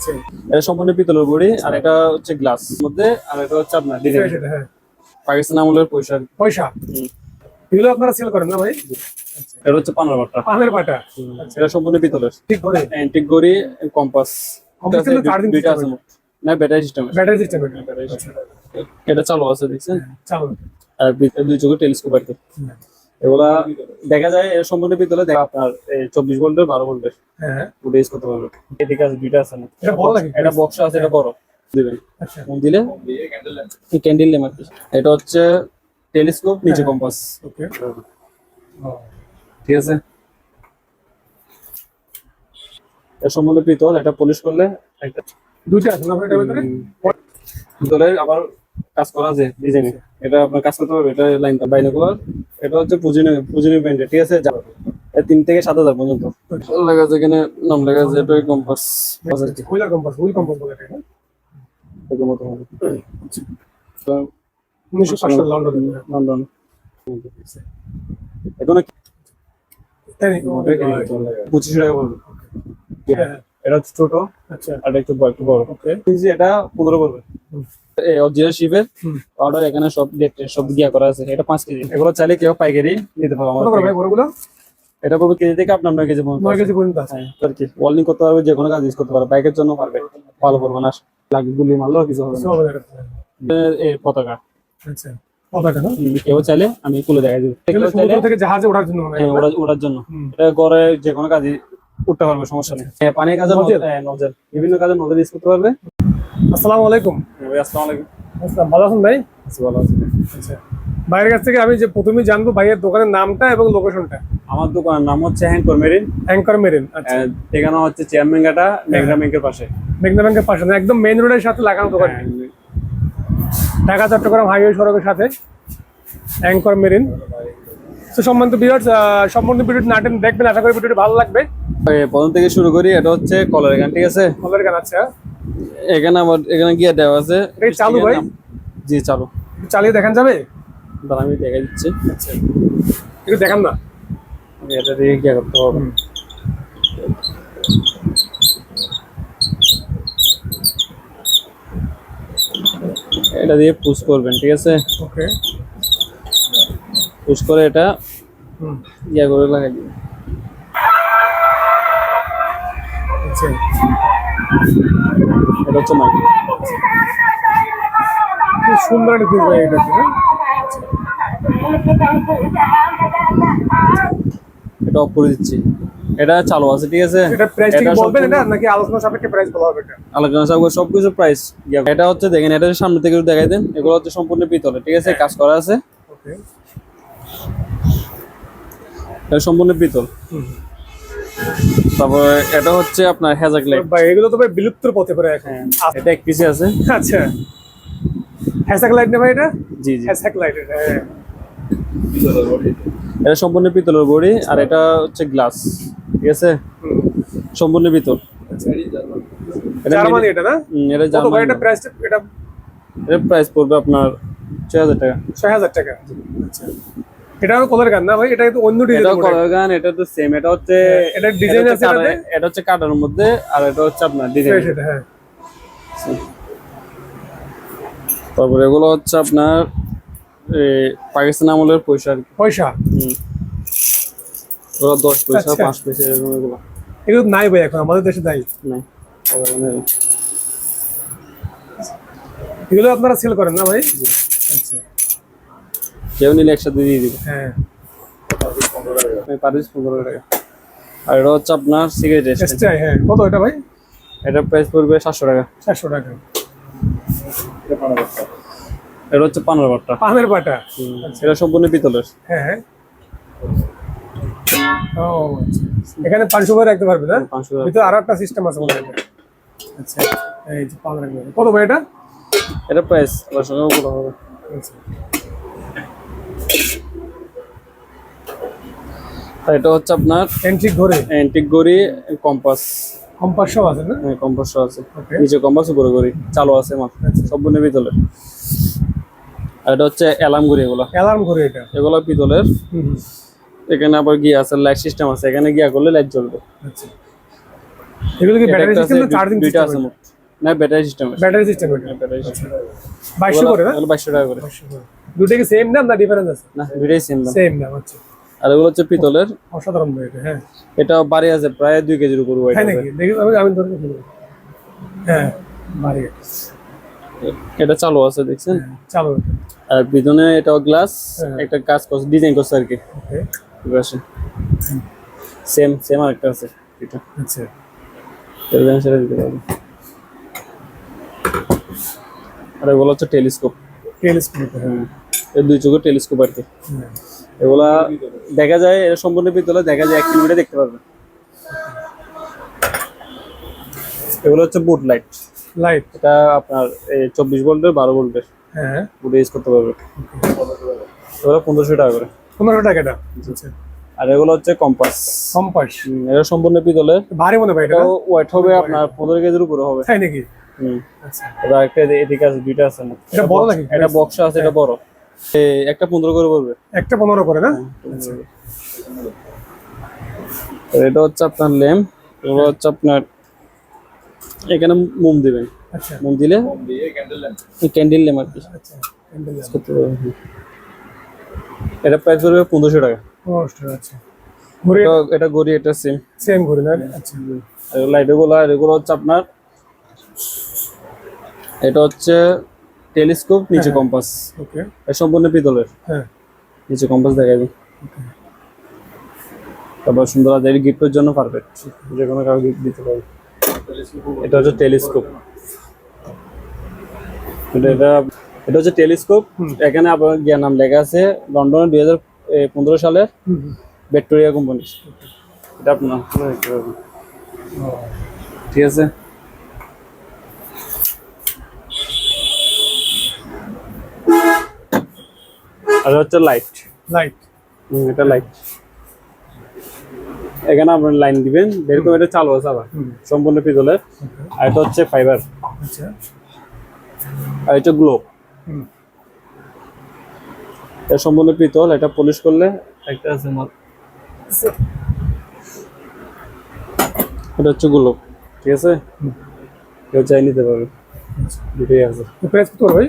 আচ্ছা এটা সম্পূর্ণ পিতলের বড়ি আর এটা হচ্ছে গ্লাস মধ্যে আর এটা হচ্ছে আপনার ডিজাইন হ্যাঁ। পাকিস্তান আমলের পয়সা। পয়সা এগুলো আপনারা সেল করেন না ভাই? এটা হচ্ছে পানার বাট্টা পানের পাটা এটা সম্পূর্ণ পিতলের। ঠিক করে অ্যান্টিক গড়ি কম্পাস charging দুইটা আছে। না ব্যাটারি সিস্টেম ব্যাটারি সিস্টেম এটা চালু আছে দেখছেন? চালু। আর দুই চোখে টেলিস্কোপ আর কি। এগুলা দেখা যায় সম্পূর্ণ পিতলে দেখা আপনার চব্বিশ ভোল্টের বারো ভোল্টের হ্যাঁ। ওটা ইউজ করতে পারবে এদিকে আছে দুইটা আছে না? এটা বড় লাগে এটা বক্স আছে এটা বড়। দিবেন। আচ্ছা। দিলে ক্যান্ডেল এটা হচ্ছে টেলিস্কোপ নিচে কম্পাস ওকে ঠিক আছে? এর সম্বন্ধে পিতল এটা পলিশ করলে একটা দুইটা আছে না ভিতরে? আবার কাজ করা আছে ডিজাইনে এটা আপনার কাজ করতে পারবে এটা লাইন বাইনোকুলার এটা হচ্ছে পুজিনি পুজিনি ব্র্যান্ডের ঠিক আছে? যা- তিন থেকে সাত হাজার পর্যন্ত। লেখা আছে এখানে নাম লেখা আছে এটা compass wheeler compass wheel compass বলে এটা? মতো হবে। লন্ডন লন্ডন এখানে তাই পঁচিশ টাকা পড়বে। হ্যাঁ, এটা হচ্ছে ছোট আচ্ছা। আর একটু বড় একটু বড়। ওকে। যে এটা পনেরো পড়বে এই অরিজিনাল শিপের অর্ডার এখানে সব সব গিয়া করা আছে। এটা পাঁচ কেজি। এগুলো চাইলে কেউ পাইকারি নিতে পারবে আমার এটা পড়বে কেজি থেকে আপনার নয় কেজি পর্যন্ত নয় কেজি পর্যন্ত আছে। হ্যাঁ আর কি? ওয়ার্ল্ডিং করতে পারবে যে কোনো কাজ ইউজ করতে পারবে বাইকের জন্য পারবে। ভালো পড়বে না। লাগে গুলি মারলেও কিছু হবে না। এটা। পতাকা। আচ্ছা কেউ চাইলে আমি দেখা দেবো। সমুদ্র থেকে জাহাজে ওঠার জন্য মনে হয় হ্যাঁ, ওড়া- ওড়ার জন্য। এটা করে যে কোনো কাজে উঠতে পারবে সমস্যা নেই। হ্যাঁ, পানির কাজে হ্যাঁ, বিভিন্ন কাজে নজল ইউজ করতে পারবে। আসসালামু আলাইকুম। ভাই, আসসালামু আলাইকুম। আসসালাম ভালো আছেন ভাই? ভালো আছি। আচ্ছা। ভাইয়ের কাছ থেকে আমি যে প্রথমেই জানব ভাইয়ের দোকানের নামটা এবং লোকেশনটা আমার দোকানের নাম হচ্ছে হ্যাঙ্কর মেরিন অ্যাঙ্কর মেরিন আচ্ছা। ঠিকানা হচ্ছে চেয়ারম্যান ঘাটা মেঘনা ব্যাংকের পাশে। মেঘনা ব্যাংকের পাশে একদম মেইন রোডের সাথে লাগানো দোকান হ্যাঁ, ঢাকা চট্টগ্রাম হাইওয়ে সড়কের সাথে। অ্যাঙ্কর মেরিন তো সম্বন্ধ বিরাট সম্বন্ধ ভিডিওটি নাটেন দেখবেন আশা করি ভিডিওটি ভালো লাগবে। প্রথম থেকে শুরু করি এটা হচ্ছে কলার গান ঠিক আছে? খবরের গান আছে এখানে আমার এখানে গিয়ে দেওয়া আছে। চালু ভাই? জি চালু। চালিয়ে দেখান যাবে? দাঁড়া আমি দেখা দিচ্ছি। আচ্ছা। একটু দেখান না। আমি এটা দিয়ে গিয়ে করতে হবে। এটা দিয়ে পুশ করবেন ঠিক আছে? ওকে। পুশ করে এটা ইয়া করে লাগাই দিবেন আচ্ছা। এটা হচ্ছে মাইক। খুব সুন্দর একটা এটা হ্যাঁ? এটা অফ করে দিচ্ছি। এটা চালু আছে ঠিক আছে? এটা প্রাইস ঠিক এটা বলবেন এটা নাকি আলোচনা সাপেক্ষে প্রাইস বলা হবে এটা? আলোচনা সব সবকিছু প্রাইস এটা হচ্ছে দেখেন এটা সামনে থেকে একটু দেখাই দেন। এগুলো হচ্ছে সম্পূর্ণ পিতলে ঠিক আছে? কাজ করা আছে। ওকে এটা সম্পূর্ণ পিতল। তারপরে এটা হচ্ছে আপনার হ্যাজাক লাইট ভাই এগুলো তো ভাই বিলুপ্তর পথে করে এখন। হ্যাঁ এটা এক পিসে আছে। আচ্ছা। হ্যাশট্যাগ লাইট না ভাই এটা? জি জি। হ্যাশট্যাগ লাইট এটা হ্যাঁ। এটা সম্পূর্ণ পিতলের বড়ি আর এটা হচ্ছে গ্লাস ঠিক আছে। সম্পূর্ণ পিতল। এটা জার্মানি এটা না? এটা কত ভাই জার্মানি। এটা প্রাইস এটা এর প্রাইস পড়বে আপনার ছয় হাজার টাকা। ছয় হাজার টাকা। আচ্ছা। এটা কলার গান না ভাই? এটা কিন্তু অন্য এটাও ডিজাইন কলার গান এটা তো সেম এটা হচ্ছে এটা ডিজাইন আছে কাটা- এটাতে? এটা হচ্ছে কাটার মধ্যে আর এটা হচ্ছে আপনার ডিজাইন হ্যাঁ। তারপরে এগুলো হচ্ছে আপনার পাকিস্তান আমলের পয়সা পয়সা? হুম। দশ পয়সা আচ্ছা। পাঁচ পয়সা এরকম এগুলো। এগুলো নাই ভাই এখন আমাদের দেশে নাই। নাই এগুলো আপনারা সেল করেন না ভাই? আচ্ছা। কেউ নিলে একসাথে দিয়ে দিবে। হ্যাঁ। আমি পারিস পনেরো টাকা। আর এটা হচ্ছে আপনার সিগারেট এসটাই হ্যাঁ। কত এটা ভাই? এটা প্রাইস পড়বে সাতশো টাকা। চারশো টাকা। এটা হচ্ছে পানার বাট্টা পানের পাটা এটা সম্পূর্ণ পিতলের। হ্যাঁ হ্যাঁ। ও আচ্ছা। এখানে পাঁচশো করে রাখতে পারবে না? পাঁচশো টাকা ভিতরে আরও একটা সিস্টেম আছে মনে হয়। আচ্ছা এই যে পান রাখবে কত ভাই এটা? এটা প্রাইস আবার সঙ্গে হবে। আচ্ছা। এটা হচ্ছে আপনার এন্ট্রিক ঘরে অ্যান্টিক গড়ি কম্পাস কম্পাস সব আছে না? হ্যাঁ কম্পাস সব আছে। ওকে নিচে কম্পাস উপরে গড়ি চালু আছে মাত্র। আচ্ছা। সম্পূর্ণ পিতলের। আর এটা হচ্ছে অ্যালার্ম গড়ি এগুলো। অ্যালার্ম ঘরে এটা। এগুলো পিতলের। হুম। এখানে আবার গিয়া আছে লাইট সিস্টেম আছে। এখানে গিয়া করলে লাইট জ্বলবে। আচ্ছা। এগুলো কি ব্যাটারি সিস্টেম না চার্জিং দুইটা আছে সিস্টেম মোট। না ব্যাটারি সিস্টেম আছে ব্যাটারি সিস্টেম এটা। ব্যাটারি সিস্টেম বাইশশো করে না? বাইশশো টাকা করে। দুটো কি সেম দাম না ডিফারেন্স আছে? না দুইটাই সেম দাম। সেম দাম আচ্ছা। আর এগুলো হচ্ছে পিতলের। অসাধারণ এটা হ্যাঁ। এটা বাড়ি আছে প্রায় দুই কেজির উপর ওয়েট দেখি আমি আমি ধরে হ্যাঁ বাড়ি এটা চালু আছে দেখছেন? চালু আর পিছনে এটাও গ্লাস হ্যাঁ। একটা কাজ করছে ডিজাইন করছে আর কি। পাশে সেম সেম আরেকটা আছে এটা। আচ্ছা। সেটা দিতে পারবে। আর এগুলো হচ্ছে টেলিস্কোপ। টেলিস্কোপ হ্যাঁ। এই দুই চোখের টেলিস্কোপ আর কি। হ্যাঁ। এগুলা দেখা যায় এটা সম্পূর্ণ পিতলে দেখা যায় এক কিলোমিটার দেখতে পারবে। এগুলো হচ্ছে বুট লাইট লাইট এটা আপনার এই চব্বিশ ভোল্টের বারো ভোল্টের। হ্যাঁ। বুট ইউজ করতে পারবে। এগুলো পনেরোশো টাকা করে। পনেরো টাকা এটা। আচ্ছা আর এগুলো হচ্ছে কম্পাস কম্পাস এটা সম্পূর্ণ পিতলের ভারী মনে হয় এটা ওয়েট হবে আপনার পনেরো কেজির উপরে হবে। তাই নাকি? হুম। আচ্ছা। এদিকে আছে দুইটা আছে এটা বড় নাকি? এটা বক্স আছে এটা বড়। একটা পনেরো করে পড়বে। একটা পনেরো করে না? আচ্ছা। এটা হচ্ছে আপনার ল্যাম্প এগুলো হচ্ছে আপনার এখানে মোম দিবেন। আচ্ছা। মোম দিলে ক্যান্ডেল ল্যাম্প আর কি। আচ্ছা হুম। এটা প্রাইস পড়বে পনেরোশো টাকা। পনেরোশো টাকা, আচ্ছা। এটা এটা গড়ি এটা সেম সেম ঘুরে না? আচ্ছা। লাইট এগুলো আর এগুলো হচ্ছে আপনার এটা হচ্ছে টেলিস্কোপ নিচে কম্পাস। ওকে। সম্পূর্ণ পিতলের। হ্যাঁ। নিচে কম্পাস দেখা যায় তারপর সুন্দর আছে গিফটের জন্য পারফেক্ট যে কোনো কাউকে গিফট দিতে পারবে এটা হচ্ছে টেলিস্কোপ। এটা এটা এটা হচ্ছে টেলিস্কোপ। এখানে আপনার জ্ঞান নাম লেখা আছে লন্ডনে দুই হাজার পনেরো সালে হুম হুম। ভিক্টোরিয়া কোম্পানি এটা আপনার। ঠিক আছে? আর হচ্ছে লাইট লাইট এটা লাইট এখানে আপনার লাইন দিবেন এরকম এটা চালু আছে আবার। সম্পূর্ণ পিতলের। আর এটা হচ্ছে ফাইবার আচ্ছা। আর এটা গ্লোব এটা সম্পূর্ণ পিতল এটা পলিশ করলে একটা আছে মাল। এটা হচ্ছে গ্লোব ঠিক আছে। কেউ চাই নিতে পারবে দুটোই আছে। প্রাইস কত ভাই?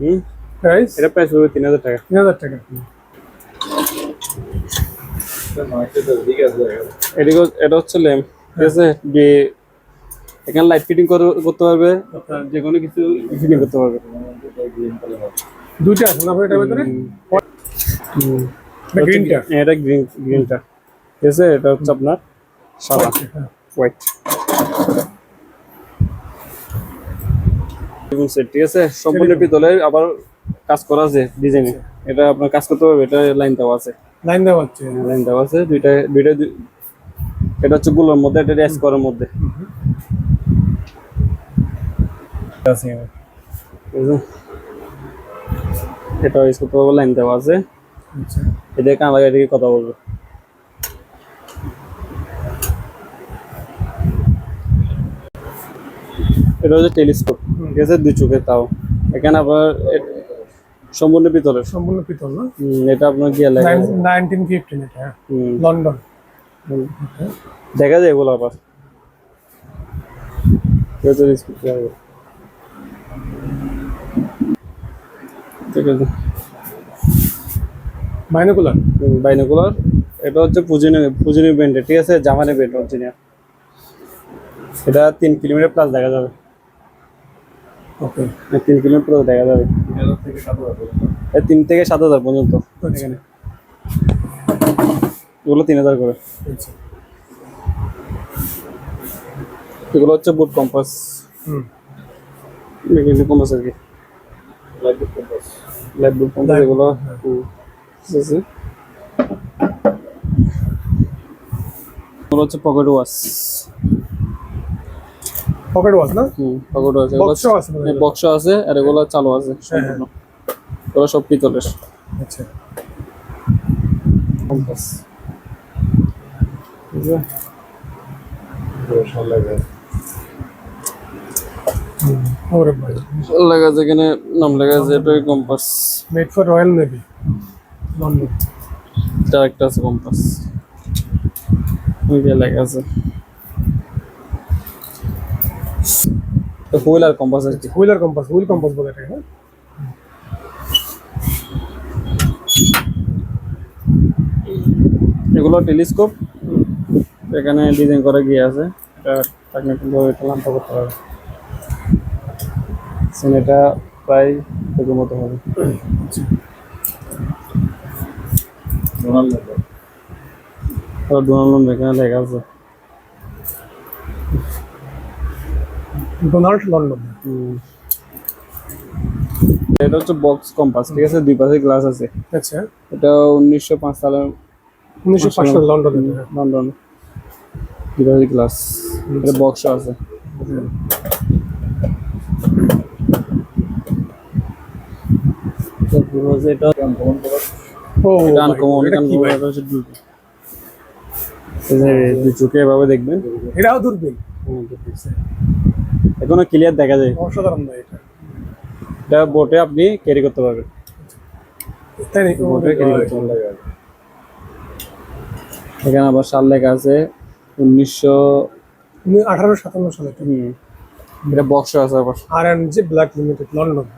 হুম? প্রাইস এটা প্রাইস পড়বে তিন হাজার টাকা। তিন হাজার টাকা এটা হচ্ছে ল্যাম্প ঠিক আছে? যে এখানে লাইট ফিটিং করতে পারবে। আপনার যে কোনো কিছু ফিটিং করতে পারবে। দুইটা আছে না ভাই এটার ভিতরে? গ্রিনটা এটা গ্রিন গ্রিনটা ঠিক আছে? এটা হচ্ছে আপনার সাদা। হ্যাঁ। হোয়াইট সেট ঠিক আছে? সম্পূর্ণ পিতলে আবার কাজ করা আছে ডিজাইনে। এটা আপনার কাজ করতে পারবে এটা লাইন দেওয়া আছে। লাইন দেওয়া হচ্ছে। লাইন দেওয়া আছে দুইটা দুইটা দুই- এটা হচ্ছে গুলোর মধ্যে এটা রেস করার মধ্যে। আছে। এটা ইউজ করতে পারব লাইন দেওয়া আছে। আচ্ছা। এদের কান লাগাই দিকে কথা বলব। এটা হচ্ছে টেলিস্কোপ ঠিক আছে? দুই চোখের তাও। এখানে এ- সম্পূর্ণ পিতলের সম্পূর্ণ পিতল না? এটা আপনার গিয়ে লাগে নাইনটিন ফিফটিন এটা হ্যাঁ। লন্ডন। দেখা যায় এগুলো আবার। আছে বাইনোকুলার? বাইনোকুলার। এটা হচ্ছে পুজিনি পুজিনি ব্যান্ডের ঠিক আছে? জামানি ব্যান্ড অরিজিনাল এটা। তিন কিলোমিটার প্লাস দেখা যাবে। ওকে। তিন কিলোমিটার দেখা যাবে। তিন থেকে সাত হাজার পর্যন্ত? এখানে। এগুলো তিন হাজার করে? এগুলো হচ্ছে বুট কম্পাস মেকানিক কম্পাস আর কি। Light boot compass light boot compass এগুলো। হ্যাঁ। এগুলো হচ্ছে পকেট ওয়াশ পকেট ওয়াচ না? হুম পকেট ওয়াশ বক্স আছে বক্স আছে আর এগুলো চালু আছে হ্যাঁ, সম্পূর্ণ। এগুলো সব পিতলের। আচ্ছা। কম্পাস লেখা আছে এখানে নাম লেখা আছে এটাই compass made for Royal Navy এটা একটা আছে কম্পাস লেখা আছে। হুইল আর কম্পাস কি হুইলার কম্পাস হুইল কম্পাস বলে এটাকে হ্যাঁ? এগুলো টেলিস্কোপ। এখানে ডিজাইন করা গিয়ে আছে। এটা টেকনিক্যাল ভাবে এটা লাম্পা করতে হবে। সেন এটা প্রায় এরকম মতো হবে। ডোনাল্ড এখানে লেখা আছে। Donald London. এটা হচ্ছে বক্স কম্পাস ঠিক আছে? দুই পাশে গ্লাস আছে। আচ্ছা। এটা উনিশশো পাঁচ সালের উনিশশো পাঁচ সাল লন্ডন। লন্ডন। দুই পাশে গ্লাস এটা বক্স আছে। এটা ও এটা আনকমন এটা কি ভাই? এভাবে দেখবেন? এটাও দূরবীন এখনও ক্লিয়ার দেখা যায়। অসাধারণ ভাই এটা। এটা বোটে আপনি ক্যারি করতে পারবেন। তাই নাকি? বোটে ক্যারি করতে পারবেন। এখানে আবার সাল লেখা আছে উনিশশো উনি আঠারো সাতান্ন সালে এটা। এটা বক্স আছে আবার। R and G Black Limited London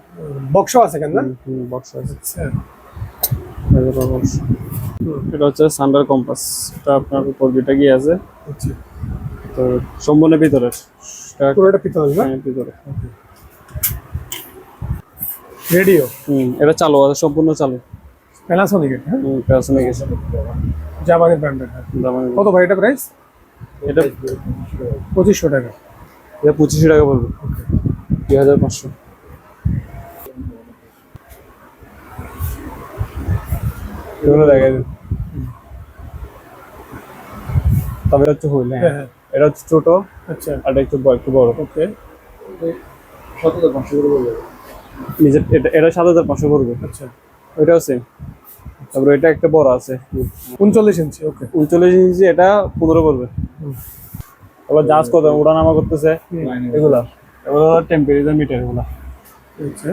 box আছে কেন না? বক্স আছে। আচ্ছা। এটা হচ্ছে সান্ডার কম্পাস এটা আপনার উপর দুইটা গিয়ে আছে? আচ্ছা। তো সম্পূর্ণ ভিতরে। এটা- পুরোটা পিতল না হ্যাঁ, ভিতরে। রেডিও? হুম এটা চালু আছে সম্পূর্ণ চালু। প্যানাসোনিক এটা হ্যাঁ? হুম পেছনে গেছে জাপানি ব্র্যান্ডের দাম- কত ভাই এটা প্রাইস এটা পঁচিশশো টাকা। এটা পঁচিশশো টাকা পড়বে দুই হাজার পাঁচশো। দেখাই দিন। তবে হচ্ছে হুইল হ্যাঁ। হ্যাঁ হ্যাঁ। এটা হচ্ছে ছোট আচ্ছা। আর এটা একটু বড় একটু বড়। ওকে। নিজের এটা এটা সাত হাজার পাঁচশো পড়বে। আচ্ছা। ওইটাও সেম তারপরে এটা একটা বড় আছে। উনচল্লিশ ইঞ্চি ওকে। উনচল্লিশ ইঞ্চি এটা পনেরো হুম। আবার জাহাজ কত? ওঠানামা করতেছে। এগুলা। এগুলো টেম্পারেচার মিটার এগুলা। আচ্ছা।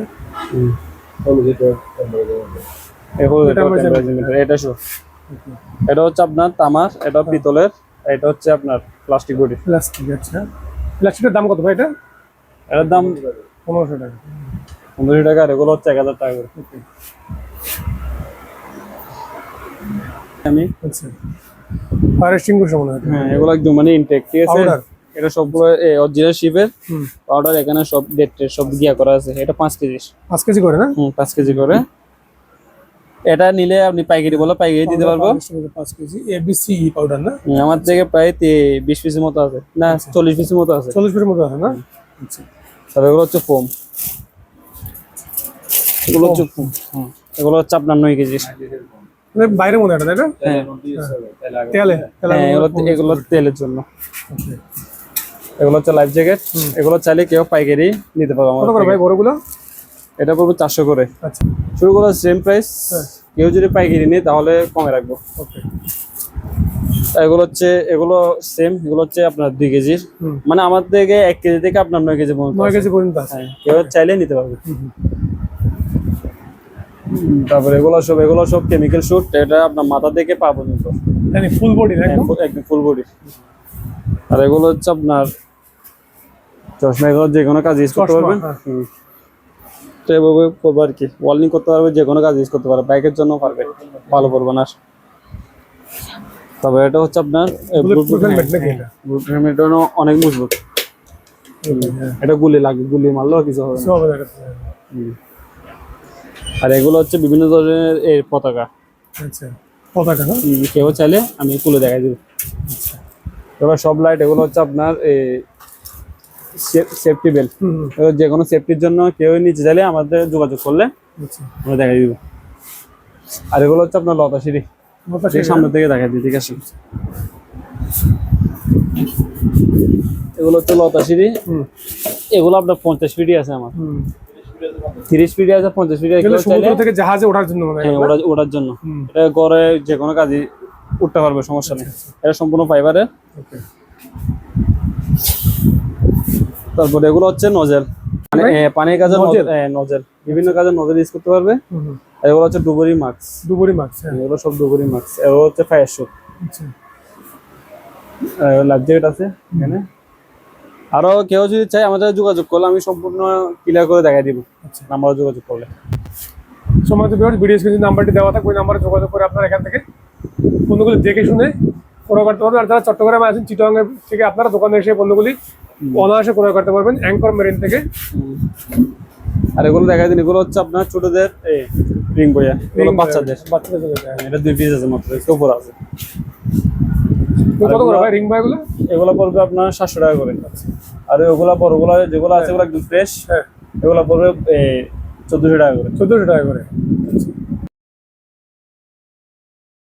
এটা হচ্ছে আপনার তামার এটা পিতলের। এটা হচ্ছে আপনার প্লাস্টিক বডি প্লাস্টিক আচ্ছা। প্লাস্টিকের দাম কত ভাই এটা? এটার দাম পনেরোশো টাকা। পনেরোশো টাকা আর এগুলো হচ্ছে এক হাজার টাকা করে। আমি? আচ্ছা। ফায়ার এক্সটিংগুইশার মনে হয়। হ্যাঁ এগুলো একদম মানে ইনটেক ঠিক আছে? এটা সবগুলো অরিজিনাল শিপের পাউডার এখানে সব ডেট সব গিয়া করা আছে। এটা পাঁচ কেজি। পাঁচ কেজি করে না? হুম পাঁচ কেজি করে। এটা নিলে আপনি পাইকারি বলে পাইকারি দিতে পারব? পাঁচ কেজি এবিসি পাউডার না? আমার থেকে প্রায় বিশ পিসের মতো আছে। না চল্লিশ পিসের মতো আছে। চল্লিশ ফিটের মতো আছে না? আচ্ছা। তবে এগুলো হচ্ছে ফোম। এগুলো হচ্ছে ফোম। এগুলো হচ্ছে আপনার নয় কেজি। মানে বাইরে মনে হয়। এটা তেলে হ্যাঁ এগুলো তেলের জন্য। এগুলো হচ্ছে লাইফ জ্যাকেট। এগুলো চাইলে কেউ পাইকারি নিতে পারবে আমার বড়গুলো? এটা পড়বে চারশো করে। আচ্ছা। শুরু করার সেম প্রাইস। কেউ যদি পাইকারি নেই তাহলে কমে রাখব। এগুলো হচ্ছে এগুলো সেম এগুলো হচ্ছে আপনার দুই কেজির। মানে আমার থেকে এক কেজি থেকে আপনার নয় কেজি পর্যন্ত নয় কেজি পর্যন্ত আছে। হ্যাঁ কেউ চাইলে নিতে পারবে। তারপরে এগুলো সব এগুলো সব কেমিক্যাল শুট এটা আপনার মাথা থেকে পা পর্যন্ত। ফুল বডি না হ্যাঁ, একদম? ফুল- বডি আর এগুলো হচ্ছে আপনার চশমা এগুলো যে কোনো কাজ ইউজ করতে পারবেন। হ্যাঁ। তো এভাবে করব আর কি। ওয়ার্নিং করতে পারবে যে কোনো কাজ ইউজ করতে পারবে। বাইকের জন্য পারবে ভালো পড়বে না। তবে এটা হচ্ছে আপনার? হেলমেট অনেক মজবুত। হ্যাঁ। এটা গুলি লাগে গুলি মারলেও কিছু হবে। আর এগুলো হচ্ছে বিভিন্ন ধরনের এর পতাকা। আচ্ছা পতাকা কেউ চাইলে আমি তুলে দেখাই দেবো। এবার সব লাইট এগুলো হচ্ছে আপনার সেফটি বেল্ট যে কোনো সেফটির জন্য কেউ নিচে চাইলে আমাদের যোগাযোগ করলে আচ্ছা। আমরা দেখাই দিব। আর এগুলো হচ্ছে আপনার লতা সিঁড়ি। সামনে থেকে দেখাই দিই ঠিক আছে? এগুলো হচ্ছে লতা সিঁড়ি। এগুলো আপনার পঞ্চাশ ফিটই আছে আমার। তিরিশ ফিটই আছে পঞ্চাশ সমুদ্র থেকে জাহাজে ওঠার জন্য হয় হ্যাঁ ওটা জন্য। এটা গড়ে যে কোনো কাজে উঠতে পারবে সমস্যা নেই। এটা সম্পূর্ণ ফাইবারের তারপরে এগুলো হচ্ছে নজেল মানে পানির কাজে নজেল? নজেল বিভিন্ন কাজে নজেল ইউজ করতে পারবে। এগুলো হচ্ছে ডুবুরি মাস্ক দুপুরি মাছ হ্যাঁ। এগুলো সব ডুবুরি মাস্ক এগুলো হচ্ছে ফায়ার শুট জ্যাকেট আছে এখানে। আরও কেউ যদি চাই আমাদের যোগাযোগ করলে আমি সম্পূর্ণ ক্লিয়ার করে দেখাই দিব। আচ্ছা। নাম্বার যোগাযোগ করলে। সময় ভিডিও স্ক্রিনে নাম্বারটি দেওয়া থাকবে ওই নাম্বারে যোগাযোগ করে আপনারা এখান থেকে পণ্যগুলি দেখে শুনে ক্রয় করতে পারবেন আর যারা চট্টগ্রামে আছেন চিটগাঙ্গের থেকে আপনারা দোকানে এসে পণ্যগুলি অনায়াসে ক্রয় করতে পারবেন অ্যাঙ্কর মেরিন থেকে। আর এগুলো দেখাই দিন এগুলো হচ্ছে আপনার ছোটদের এই রিং বইয়া এগুলো বাচ্চাদের। বাচ্চাদের হ্যাঁ। এটা দুই পিস আছে মাত্র একটু উপর আছে। কত করে ভাই রিং বাইগুলো এগুলো? পড়বে আপনার সাতশো টাকা করে। আর ওগুলা বড়গুলো যেগুলো আছে ওগুলো একদম ফ্রেশ হ্যাঁ। এগুলো পড়বে চোদ্দশো টাকা করে। চোদ্দোশো টাকা করে।